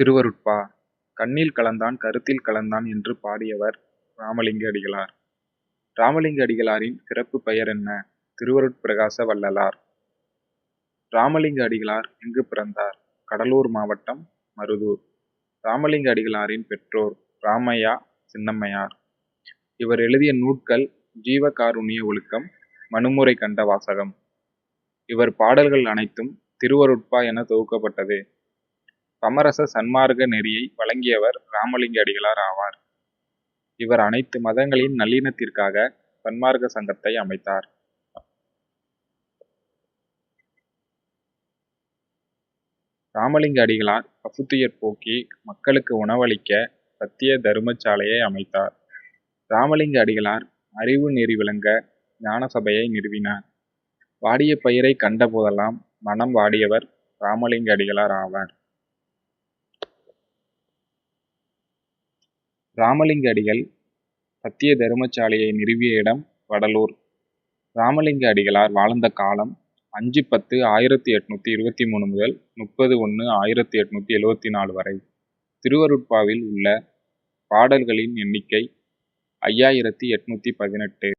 திருவருட்பா கண்ணில் கலந்தான் கருத்தில் கலந்தான் என்று பாடியவர் ராமலிங்க அடிகளார். ராமலிங்க அடிகளாரின் பிறப்பு பெயர் என்ன? திருவருட்பிரகாச வள்ளலார். ராமலிங்க அடிகளார் எங்கு பிறந்தார்? கடலூர் மாவட்டம் மருதூர். ராமலிங்க அடிகளாரின் பெற்றோர் ராமையா, சின்னம்மையார். இவர் எழுதிய நூல்கள் ஜீவகாருண்ய ஒழுக்கம், மனுமுறை கண்ட வாசகம். இவர் பாடல்கள் அனைத்தும் திருவருட்பா என தொகுக்கப்பட்டது. சமரச சன்மார்க்க நெறியை வழங்கியவர் ராமலிங்க அடிகளார் ஆவார். இவர் அனைத்து மதங்களின் நல்லினத்திற்காக சன்மார்க்க சங்கத்தை அமைத்தார். ராமலிங்க அடிகளார் பசித்துயர் போக்கி மக்களுக்கு உணவளிக்க சத்திய தருமசாலையை அமைத்தார். ராமலிங்க அடிகளார் அறிவு நெறி விளங்க ஞானசபையை நிறுவினார். வாடிய பயிரைக் கண்டபோதெல்லாம் மனம் வாடியவர் ராமலிங்க அடிகளார் ஆவார். ராமலிங்க அடிகள் சத்திய தருமசாலையை நிறுவிய இடம் வடலூர். ராமலிங்க அடிகளார் வாழ்ந்த காலம் அஞ்சு பத்து ஆயிரத்தி எட்நூற்றி இருபத்தி மூணு முதல் முப்பது ஒன்று ஆயிரத்தி எட்நூத்தி எழுபத்தி நாலு வரை. திருவருட்பாவில் உள்ள பாடல்களின் எண்ணிக்கை ஐயாயிரத்தி எட்நூற்றி பதினெட்டு.